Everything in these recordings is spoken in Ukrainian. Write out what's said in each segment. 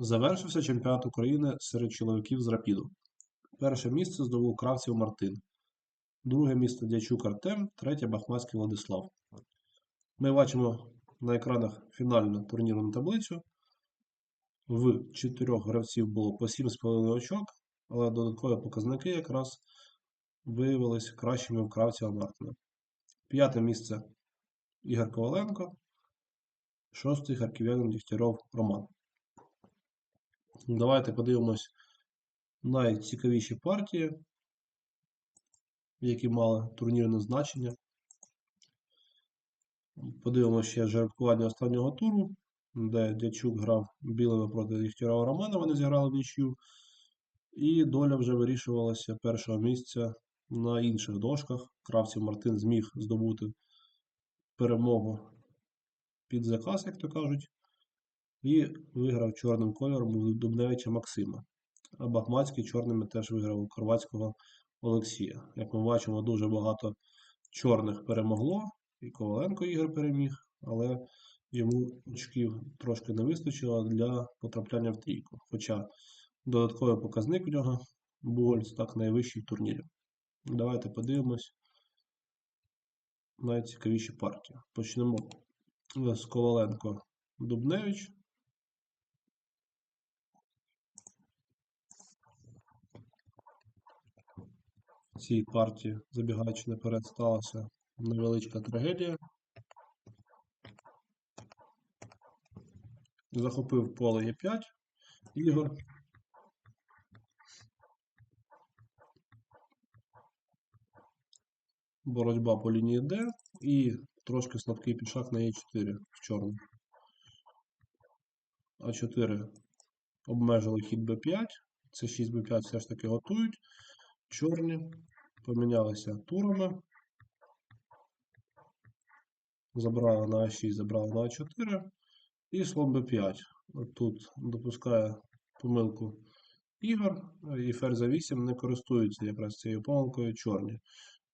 Завершився чемпіонат України серед чоловіків з рапіду. Перше місце здобув Кравців Мартин, друге місце Дячук Артем, третє Бахмацький Владислав. Ми бачимо на екранах фінальну турнірну таблицю. В чотирьох гравців було по 7,5 очок, але додаткові показники якраз виявилися кращими в Кравцева Мартина. П'яте місце Ігор Коваленко, шостий харків'янин Дігтяров Роман. Давайте подивимось найцікавіші партії, які мали турнірне значення. Подивимося ще жеребкування останнього туру, де Дячук грав білими проти Дігтярова Романа, вони зіграли в нічю. І доля вже вирішувалася першого місця на інших дошках. Кравців Мартин зміг здобути перемогу під заказ, як то кажуть. І виграв чорним кольором у Дубневича Максима. А Бахмацький чорними теж виграв у Хорватського Олексія. Як ми бачимо, дуже багато чорних перемогло. І Коваленко Ігор переміг, але йому очків трошки не вистачило для потрапляння в трійку. Хоча додатковий показник в нього був так найвищий в турнірі. Давайте подивимось найцікавіші партії. Почнемо з Коваленко Дубневич. Цій партії, забігаючи наперед, сталася невеличка трагедія. Захопив поле Е5 Ігор. Боротьба по лінії Д і трошки слабкий пішак на Е4 в чорну. А4 обмежили хід Б5. Це 6 Б5 все ж таки готують. Чорні помінялися турами. Забрали на А6, забрали на А4 і слон Б5. Тут допускає помилку ігор, і ферзь за 8 не користуються якраз цією помилкою чорні.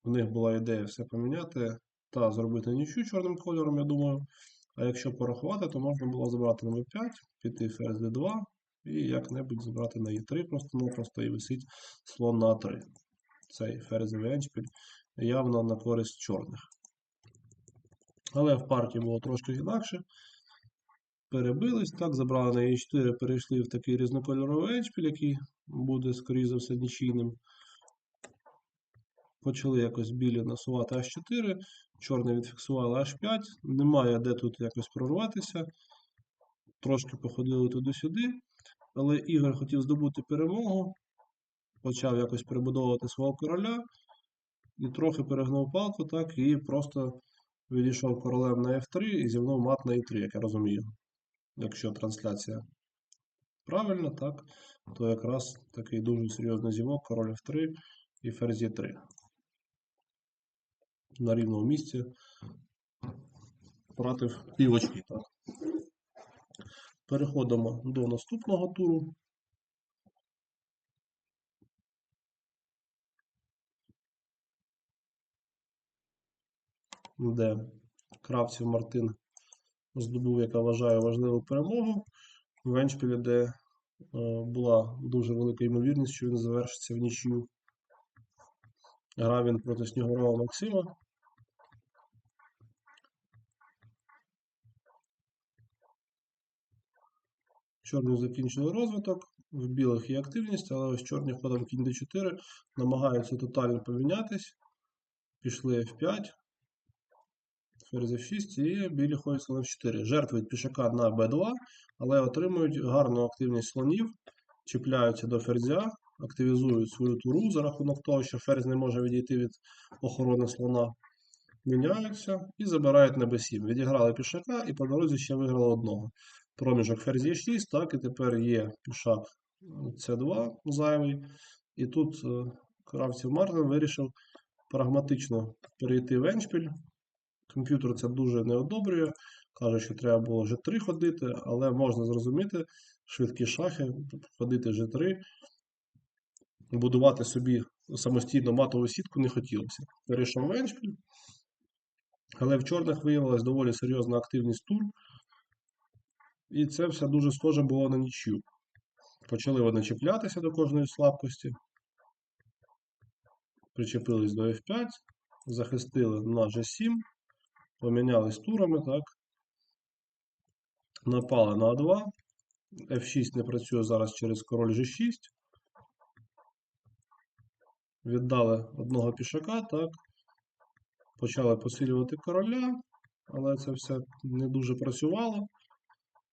У них була ідея все поміняти та зробити нічю чорним кольором, я думаю. А якщо порахувати, то можна було забрати на Б5, піти ферзь Д2 і як-небудь забрати на Е3 просто-напросто і висить слон на А3. Цей ферзовий еншпіль явно на користь чорних. Але в партії було трошки інакше. Перебились, так, забрали на Е4, перейшли в такий різнокольоровий еншпіль, який буде, скоріше за все, нічийним. Почали якось білі насувати H4, чорне відфіксували H5. Немає де тут якось прорватися. Трошки походили туди-сюди. Але Ігор хотів здобути перемогу, почав якось перебудовувати свого короля і трохи перегнув палку, так, і просто відійшов королем на F3 і зівнув мат на E3, як я розумію. Якщо трансляція правильна, так, то якраз такий дуже серйозний зівок, король F3 і ферзь E3 на рівному місці втратив півочки. Так. Переходимо до наступного туру. Де Кравців Мартин здобув, яка вважаю, важливу перемогу. В Еншпілі, де е, була дуже велика ймовірність, що він завершиться в нічю. Грав він проти Снігурова Максима. Чорні закінчили розвиток, в білих є активність, але ось чорні ходом кінь d4 намагаються тотально помінятись. Пішли F5, ферзь F6 і білі ходять слон F4. Жертвують пішака на B2, але отримують гарну активність слонів, чіпляються до ферзя, активізують свою туру за рахунок того, що ферзь не може відійти від охорони слона. Міняються і забирають на b7. Відіграли пішака і по дорозі ще виграли одного. Проміжок ферзь є 6, так, і тепер є пішак С2 зайвий. І тут е, Кравців Мартин вирішив прагматично перейти в еншпіль. Комп'ютер це дуже не одобрює. Каже, що треба було G3 ходити, але можна зрозуміти швидкі шахи, ходити G3, будувати собі самостійно матову сітку не хотілося. Перейшов в еншпіль. Але в чорних виявилась доволі серйозна активність тур. І це все дуже схоже було на нічю. Почали вони чіплятися до кожної слабкості. Причепились до F5, захистили на G7, помінялись турами, так. Напали на А2. F6 не працює зараз через король G6. Віддали одного пішака, так. Почали посилювати короля, але це все не дуже працювало.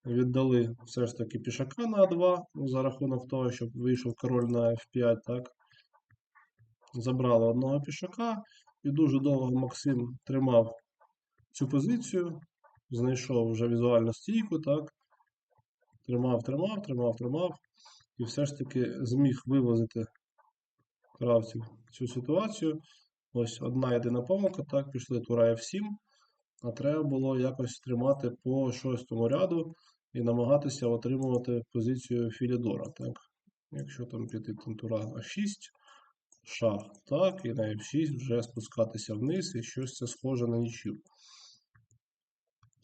Віддали все ж таки пішака на А2 за рахунок того, щоб вийшов король на F5, так. Забрали одного пішака, і дуже довго Максим тримав цю позицію, знайшов вже візуальну стійку, так. Тримав, тримав, тримав, тримав. І все ж таки зміг вивозити кравців цю ситуацію. Ось одна єдина помилка, так, пішли тура F7, а треба було якось тримати по шостому ряду і намагатися отримувати позицію Філідора. Так. Якщо там піти там тура А6, шах, так, і на F6 вже спускатися вниз, і щось це схоже на нічю.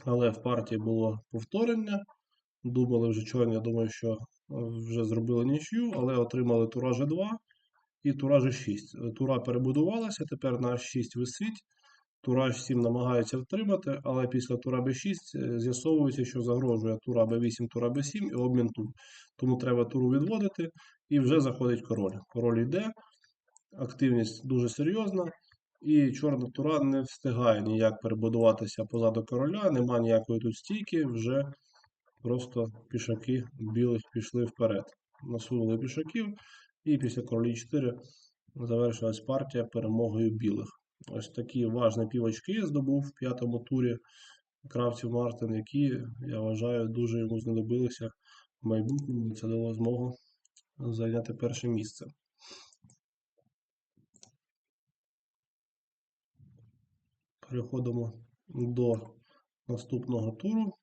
Але в партії було повторення. Думали вже чорні, я думаю, що вже зробили нічю, але отримали тура G2 і тура G6. Тура перебудувалася, тепер на H6 висить. Тура H7 намагається втримати, але після тура B6 е, з'ясовується, що загрожує тура B8, тура B7 і обмін тур. Тому треба туру відводити і вже заходить король. Король йде, активність дуже серйозна. І чорна тура не встигає ніяк перебудуватися позаду короля, нема ніякої тут стійки, вже просто пішаки білих пішли вперед. Насунули пішаків, і після королі 4 завершилась партія перемогою білих. Ось такі важні півочки здобув в п'ятому турі кравців Мартин, які, я вважаю, дуже йому знадобилися в майбутньому. Це дало змогу зайняти перше місце. Переходимо до наступного туру.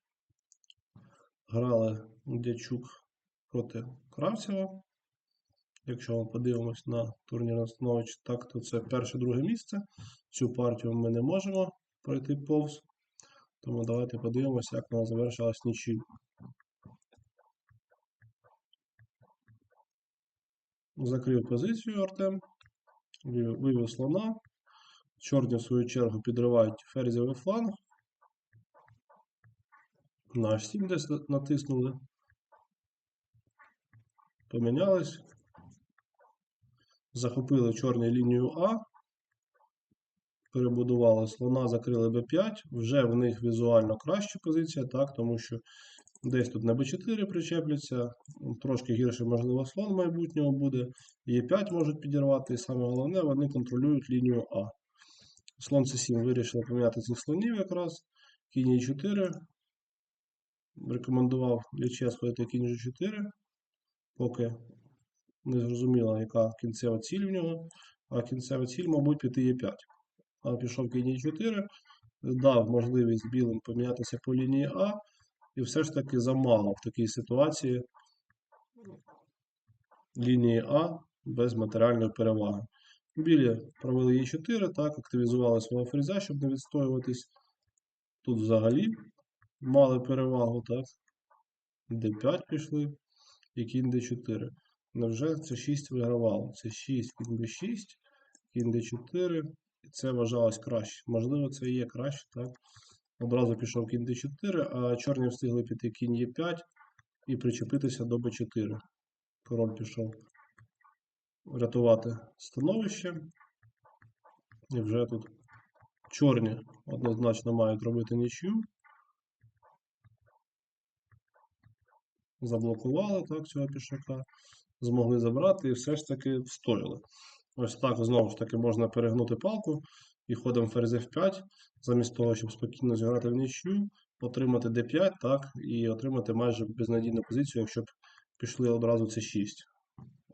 Грали Дячук проти Кравцева. Якщо ми подивимось на турнірне становище, так, то це перше-друге місце. Цю партію ми не можемо пройти повз. Тому давайте подивимося, як вона завершилась нічим. Закрив позицію Артем, вивів слона. Чорні, в свою чергу, підривають ферзєвий фланг. На H7 десь натиснули. Помінялись. Захопили чорну лінію А. Перебудували слона, закрили Б5. Вже в них візуально краща позиція, так, тому що десь тут на Б4 причепляться. Трошки гірше, можливо, слон в майбутньому буде. Е5 можуть підірвати, і саме головне, вони контролюють лінію А. Слон С7 вирішили поміняти цих слонів якраз. Кінь Е4. Рекомендував Ліче сходити кінь G4, поки не зрозуміло, яка кінцева ціль в нього. А кінцева ціль, мабуть, піти Е5. А пішов кінь Е4, дав можливість білим помінятися по лінії А, і все ж таки замало в такій ситуації лінії А без матеріальної переваги. Білі провели Е4, так, активізували свого фреза, щоб не відстоюватись. Тут взагалі мали перевагу, так? D5 пішли і кінь D4. Невже це 6 вигравало? Це 6, кінь D6, кінь D4. І це вважалось краще. Можливо, це є краще, так? Одразу пішов кінь D4, а чорні встигли піти кінь Е5 і причепитися до B4. Король пішов рятувати становище. І вже тут чорні однозначно мають робити нічю. Заблокували так цього пішака, змогли забрати і все ж таки встояли. Ось так знову ж таки можна перегнути палку і ходом ферзь F5, замість того, щоб спокійно зіграти в нічю, отримати D5, так, і отримати майже безнадійну позицію, якщо б пішли одразу C6.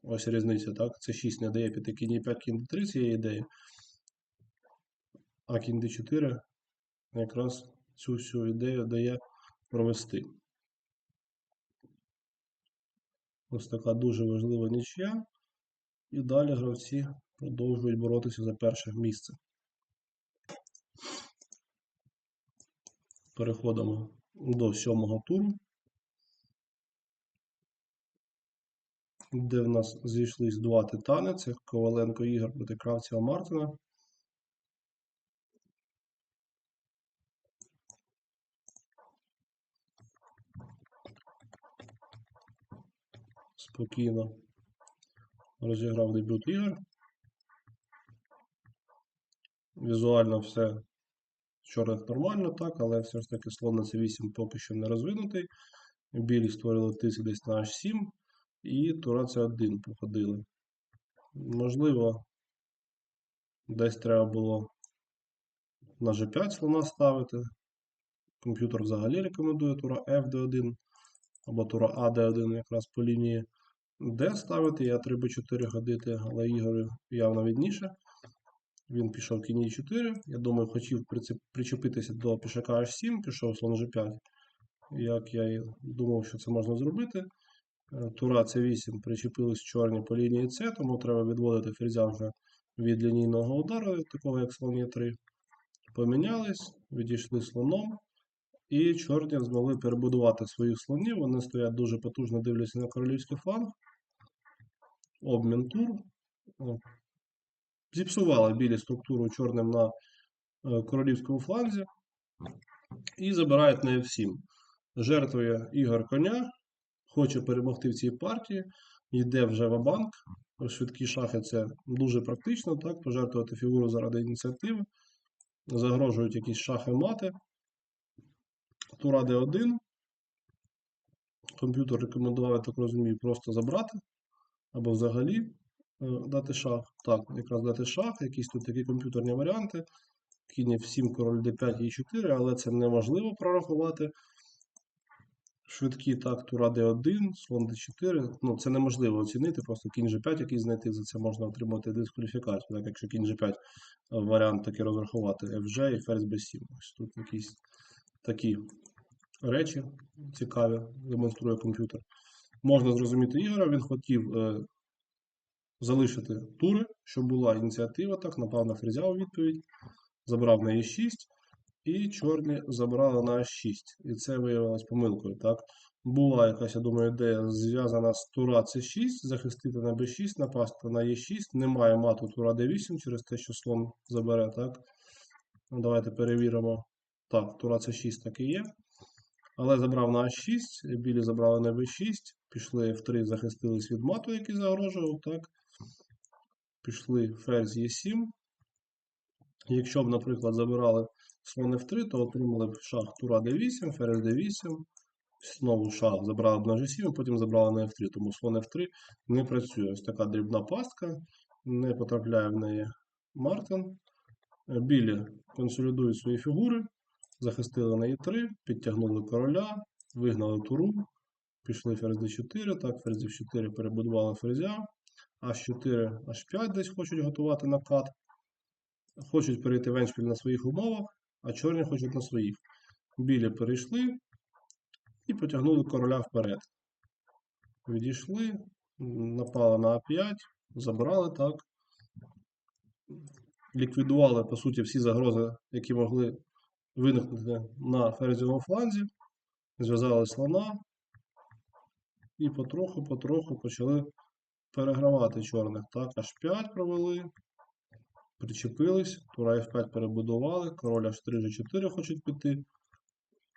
Ось різниця, так? С6 не дає піти кінь 5 кінь D3 цієї ідеї. А кінь D4 якраз цю всю ідею дає провести. Ось така дуже важлива нічия. І далі гравці продовжують боротися за перше місце. Переходимо до сьомого туру. де в нас зійшлись два титани. Це Коваленко Ігор проти Кравцева Мартина. Спокійно розіграв дебют ігор. Візуально все з чорних нормально, так, але все ж таки слон на c8 поки що не розвинутий. Білі створили тиск десь на h7 і тура c1 походили. Можливо, десь треба було на g5 слона ставити. Комп'ютер взагалі рекомендує тура f d1 або тура a d1 якраз по лінії D ставити, я 3 b4 ходити, але Ігор явно відніше. Він пішов кінь e 4 Я думаю, хотів причепитися до пішака H7, пішов слон G5. Як я і думав, що це можна зробити. Е, Тура C8 причепились чорні по лінії C, тому треба відводити ферзя вже від лінійного удару, такого як слон Е3. Помінялись, відійшли слоном. І чорні змогли перебудувати своїх слонів. Вони стоять дуже потужно, дивляться на королівський фланг. Обмін тур. Зіпсували білі структуру чорним на е, королівському фланзі. І забирають на F7. Жертвує Ігор коня, хоче перемогти в цій партії, йде вже в банк. Швидкі шахи це дуже практично, так, пожертвувати фігуру заради ініціативи. Загрожують якісь шахи мати. Тура D1. Комп'ютер рекомендував, я так розумію, просто забрати. Або взагалі е, дати шах. Так, якраз дати шах, якісь тут такі комп'ютерні варіанти. Кінь F7, король D5 і 4, але це неможливо прорахувати. Швидкі так, тура D1, слон D4. Ну, це неможливо оцінити, просто кінь G5, який знайти, за це можна отримати дискваліфікацію. Так, якщо кінь G5 е, варіант такий розрахувати, FG і ферзь B7. Ось тут якісь такі речі цікаві, демонструє комп'ютер. Можна зрозуміти Ігора, він хотів е, залишити тури, щоб була ініціатива, так, напав на у відповідь, забрав на Е6, і чорні забрали на H6. І це виявилось помилкою. так. Була якась, я думаю, ідея зв'язана з тура C6, захистити на B6, напасти на Е6. Немає мату тура D8 через те, що слон забере, так. Ну, Давайте перевіримо. Так, тура C6 так і є. Але забрав на А6, білі забрали на Б6, пішли F3, захистились від мату, який загрожував, так. Пішли ферзь Е7. Якщо б, наприклад, забирали слон F3, то отримали б шах тура D8, ферзь D8, знову шах забрали б на G7, потім забрали на F3, тому слон F3 не працює. Ось така дрібна пастка, не потрапляє в неї Мартин. Білі консолідують свої фігури, захистили на Е3, підтягнули короля, вигнали туру, пішли ферзь d4, так, ферзь d4 перебудували ферзя, H4, H5 десь хочуть готувати накат. Хочуть перейти в еншпіль на своїх умовах, а чорні хочуть на своїх. Білі перейшли і потягнули короля вперед. Відійшли, напали на А5, забрали так. Ліквідували, по суті, всі загрози, які могли виникнути на ферзівому фланзі. Зв'язали слона і потроху-потроху почали перегравати чорних. Так, H5 провели. Причепились, тура F5 перебудували, король H3, G4 хочуть піти.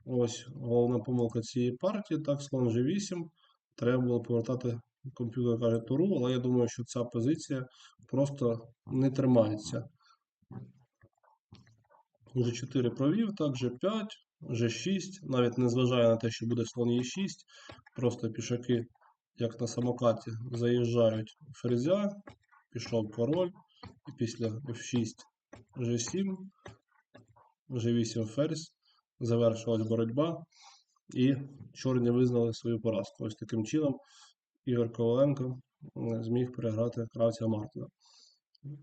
Ось головна помилка цієї партії. Так, слон G8. Треба було повертати, комп'ютер каже, туру, але я думаю, що ця позиція просто не тримається. G4 провів, так, G5, G6, навіть не зважає на те, що буде слон E6, просто пішаки, як на самокаті, заїжджають ферзя, пішов король. І після F6 G7, G8 ферзь, завершилась боротьба, і чорні визнали свою поразку. Ось таким чином Ігор Коваленко зміг переграти Кравця Мартина.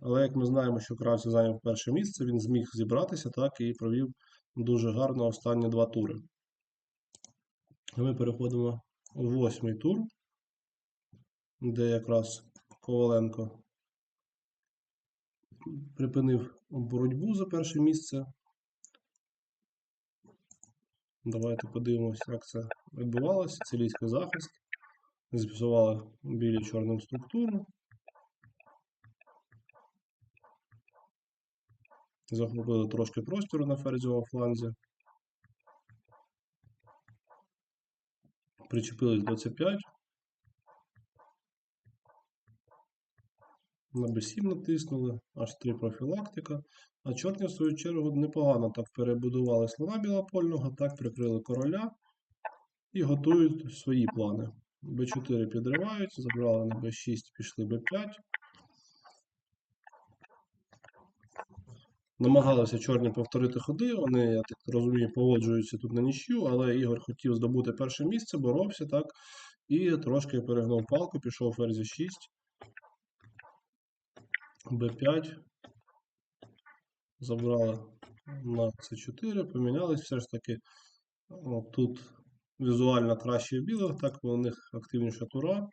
Але як ми знаємо, що Кравця зайняв перше місце, він зміг зібратися так і провів дуже гарно останні два тури. Ми переходимо восьмий тур, де якраз Коваленко припинив боротьбу за перше місце. Давайте подивимося, як це відбувалося. Цилійський захист. Зіпсували білі чорним структуру. Захопили трошки простору на ферзьовому фланзі. Причепились до c5. На b7 натиснули, аж 3 профілактика. А чорні, в свою чергу, непогано так перебудували слона білопольного, так прикрили короля і готують свої плани. b4 підривають, забрали на b6, пішли b5. Намагалися чорні повторити ходи, вони, я так розумію, погоджуються тут на нічю, але Ігор хотів здобути перше місце, боровся, так, і трошки перегнув палку, пішов ферзі 6, b5, забрали на c4, помінялись все ж таки. О, тут візуально краще білих, так, у них активніша тура.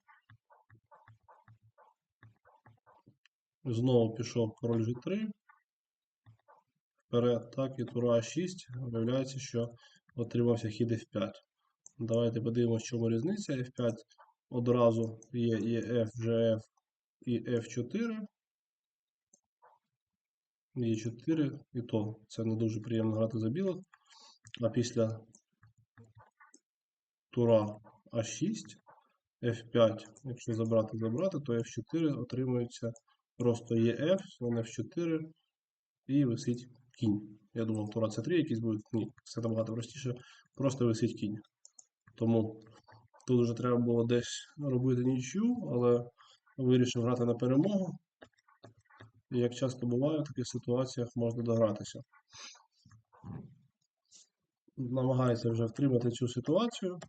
Знову пішов король g3 вперед, так, і тура А6. Виявляється, що отримався хід F5. Давайте подивимося, в чому різниця. F5 одразу є і F, GF і F4. Є 4, і то це не дуже приємно грати за білих. А після тура А6, F5, якщо забрати, забрати, то F4 отримується просто EF, слон F4 і висить кінь. Я думав, тура c 3 якийсь буде. Ні, все набагато простіше. Просто висить кінь. Тому тут вже треба було десь робити нічю, але вирішив грати на перемогу. І як часто буває, в таких ситуаціях можна догратися. Намагається вже втримати цю ситуацію,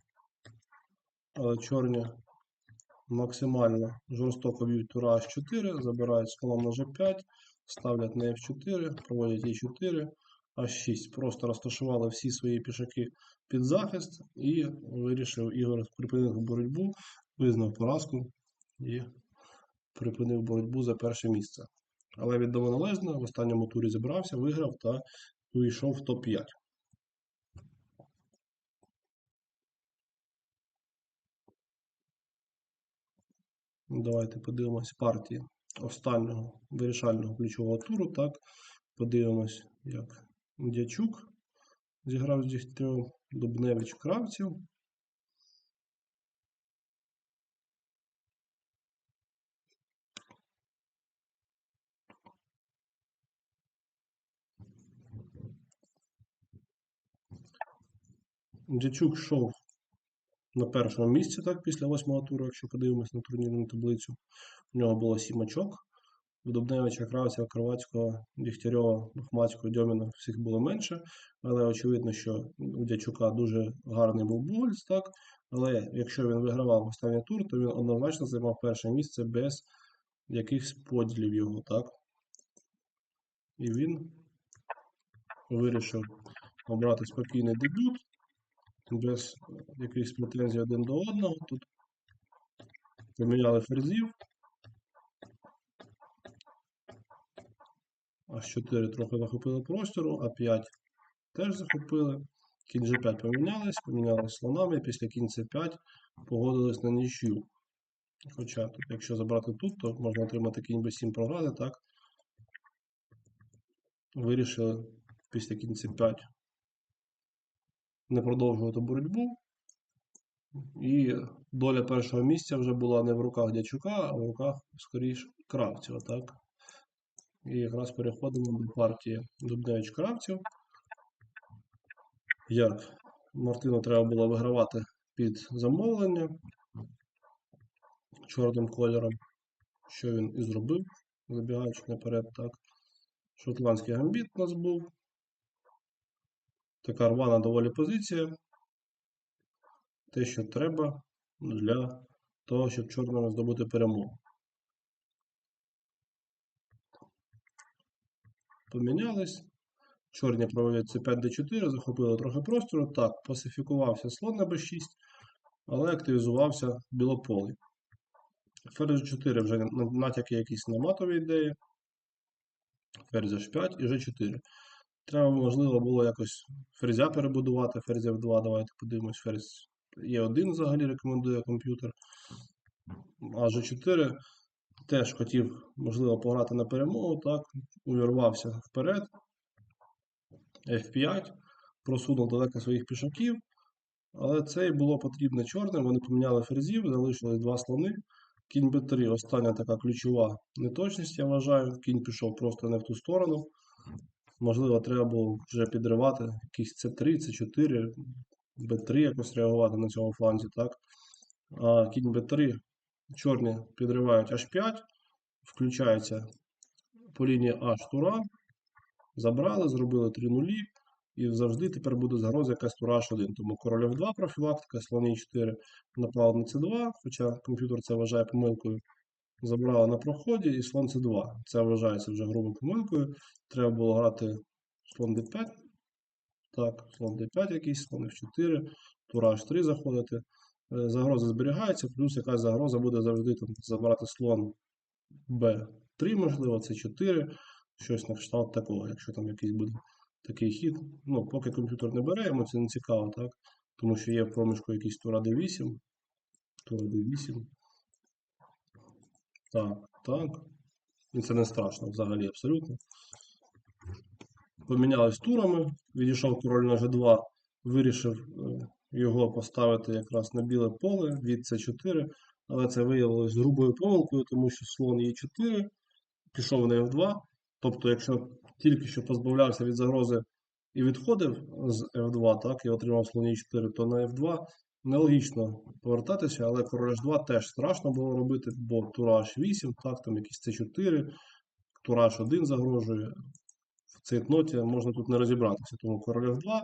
але чорні максимально жорстоко б'ють тура H4, забирають слоном на G5, ставлять на F4, проводять E4, H6. Просто розташували всі свої пішаки під захист і вирішив Ігор припинити боротьбу, визнав поразку і припинив боротьбу за перше місце. Але відомо належно, в останньому турі зібрався, виграв та увійшов в топ-5. Давайте подивимось партії останнього вирішального ключового туру. Так, подивимось, як Дячук зіграв з Дігтярем, Дубневич Кравців. Дячук йшов на першому місці, так, після восьмого туру, якщо подивимось на турнірну таблицю. У нього було сім очок. У Дубневича, Кравця, Кровацького, Дігтярьова, Бахмацького, Дьоміна всіх було менше. Але очевидно, що у Дячука дуже гарний був бульс, так. Але якщо він вигравав останній тур, то він однозначно займав перше місце без якихось поділів його, так. І він вирішив обрати спокійний дебют без якихось претензій один до одного. Тут поміняли ферзів. H4 трохи захопили простору, А5 теж захопили. Кінь G5 помінялись, помінялись слонами, після кінь C5 погодились на нічю. Хоча, тут, якщо забрати тут, то можна отримати кінь B7 програти, так? Вирішили після кінь C5 не продовжувати боротьбу. І доля першого місця вже була не в руках Дячука, а в руках, скоріш, Кравцева, так? І якраз переходимо до партії Дубневич Кравців. Як Мартину треба було вигравати під замовлення чорним кольором, що він і зробив, забігаючи наперед, так. Шотландський гамбіт у нас був. Така рвана доволі позиція. Те, що треба для того, щоб чорному здобути перемогу. Помінялись. Чорні проводять c 5 d4, захопили трохи простору. Так, пасифікувався слон на b6, але активізувався білополий. Ферзь 4 вже натяки якісь на матові ідеї. Ферзь h5 і g4. Треба, можливо, було якось ферзя перебудувати, ферзь f2. Давайте подивимось, ферзь Е1 взагалі рекомендує комп'ютер. А G4 теж хотів, можливо, пограти на перемогу, так, увірвався вперед. F5, просунув далеко своїх пішаків, але це і було потрібно чорним. Вони поміняли ферзів, залишилось два слони. Кінь b3, остання така ключова неточність, я вважаю. Кінь пішов просто не в ту сторону. Можливо, треба було вже підривати якийсь c3, c4, b3 якось реагувати на цьому фланзі, так? А кінь b3, чорні підривають h5, включається по лінії h тура, забрали, зробили 3 нулі, і завжди тепер буде загроза якась тура h1. Тому король f2 профілактика, слон e4 напав на c2, хоча комп'ютер це вважає помилкою. Забрали на проході і слон c2. Це вважається вже грубою помилкою. Треба було грати слон d5. Так, слон d5 якийсь, слон f4, тура h3 заходити. Е, Загроза зберігається, плюс якась загроза буде завжди там забрати слон b3, можливо, це 4, щось на кшталт такого, якщо там якийсь буде такий хід. Ну, поки комп'ютер не бере, йому це не цікаво, так? Тому що є в проміжку якийсь тура d8, тура d8. Так, так. І це не страшно взагалі абсолютно. Помінялись турами, відійшов король на G2, вирішив е, його поставити якраз на біле поле від С4, але це виявилось грубою помилкою, тому що слон Е4 пішов на F2. Тобто, якщо тільки що позбавлявся від загрози і відходив з F2, так, і отримав слон Е4, то на F2 нелогічно повертатися, але король H2 теж страшно було робити, бо тура H8, так, там якийсь С4, тура H1 загрожує. В цій ноті можна тут не розібратися. Тому король F2,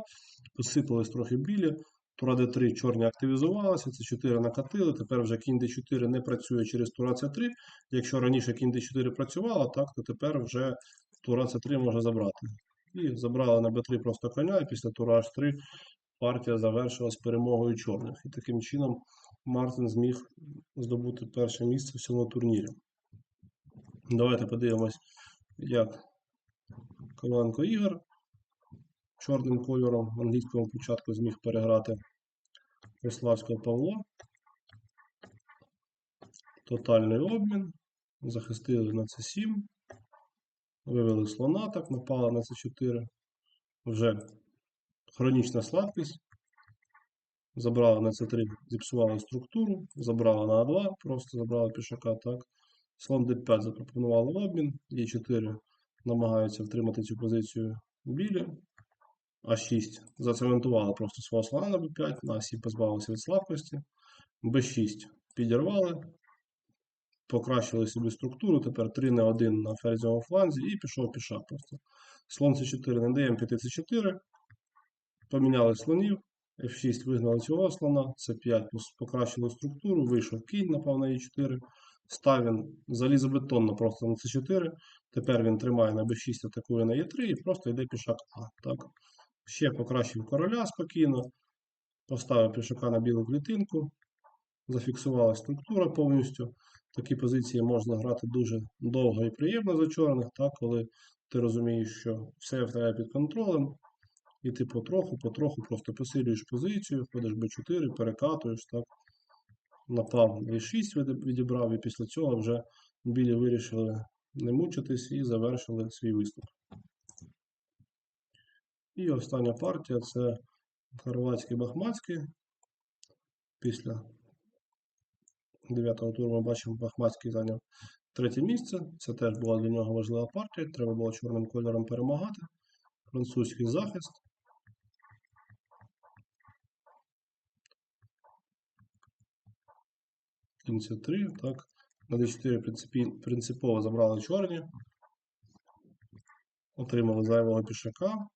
посипались трохи білі, тура D3 чорні активізувалися, С4 накатили, тепер вже кінь D4 не працює через тура С3. Якщо раніше кінь D4 працювала, так, то тепер вже тура С3 може забрати. І забрали на Б3 просто коня, і після тура H3 партія завершилась перемогою чорних. І таким чином Мартин зміг здобути перше місце в цьому турнірі. Давайте подивимось, як Коваленко Ігор чорним кольором в англійському початку зміг переграти Рославського Павло. Тотальний обмін. Захистили на С7. Вивели слона, так, напали на С4. Вже хронічна слабкість. Забрали на С3, зіпсували структуру, забрали на А2, просто забрали пішака, так. Слон D5 запропонували обмін, Е4 намагаються втримати цю позицію білі. А6 зацементували просто свого слона на Б5, на А7 позбавилися від слабкості. Б6 підірвали, покращили собі структуру. Тепер 3 на 1 на ферзьовому фланзі і пішов пішак просто. Слон С4 не даємо піти С4. Поміняли слонів. F6 вигнали цього слона, С5 покращили структуру, вийшов кінь, напав на Е4. Став він залізобетонно просто на С4. Тепер він тримає на b6, атакує на Е3 і просто йде пішак А. Так. Ще покращив короля спокійно. Поставив пішака на білу клітинку. Зафіксувала структура повністю. Такі позиції можна грати дуже довго і приємно за чорних, так, коли ти розумієш, що все в тебе під контролем. І ти потроху, потроху просто посилюєш позицію, ходиш b4, перекатуєш, так. Напав d6 відібрав, і після цього вже білі вирішили не мучитись і завершили свій виступ. І остання партія це хорватський бахмацький. Після 9-го туру ми бачимо, Бахмацький зайняв третє місце. Це теж була для нього важлива партія. Треба було чорним кольором перемагати. Французький захист. Кінці 3, так. На d4 принципово забрали чорні. Отримали зайвого пішака.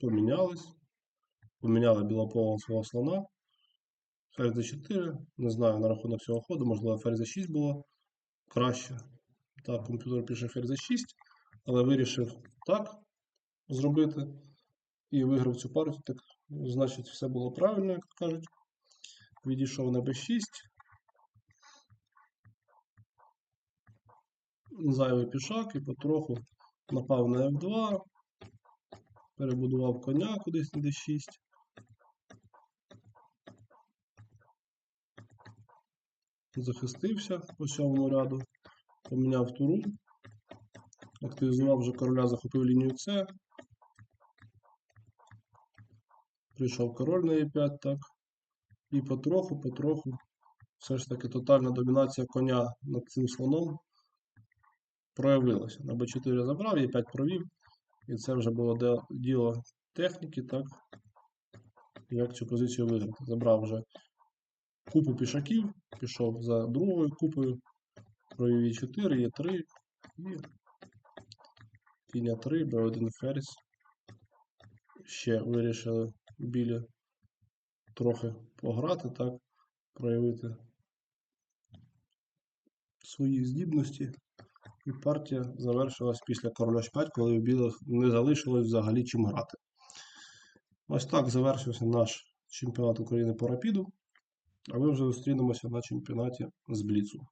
Помінялись. Поміняли білополого свого слона. Ферзь d4. Не знаю на рахунок цього ходу, можливо, ферзь d6 було краще. Так, комп'ютер пише ферзь d6, але вирішив так зробити. І виграв цю партію. Так, значить, все було правильно, як кажуть відійшов на b6. Зайвий пішак і потроху напав на F2, перебудував коня кудись на D6. Захистився по сьомому ряду, поміняв туру, активізував вже короля, захопив лінію С. Прийшов король на Е5, так. І потроху, потроху, все ж таки тотальна домінація коня над цим слоном проявилася. На Б4 забрав, Е5 провів. І це вже було діло техніки, так? Як цю позицію виграти. Забрав вже купу пішаків, пішов за другою купою, провів Е4, Е3 і кінь А3, Б1 ферзь. Ще вирішили білі трохи пограти, так, проявити свої здібності. І партія завершилась після короля H5, коли у білих не залишилось взагалі чим грати. Ось так завершився наш чемпіонат України по рапіду. А ми вже зустрінемося на чемпіонаті з Бліцу.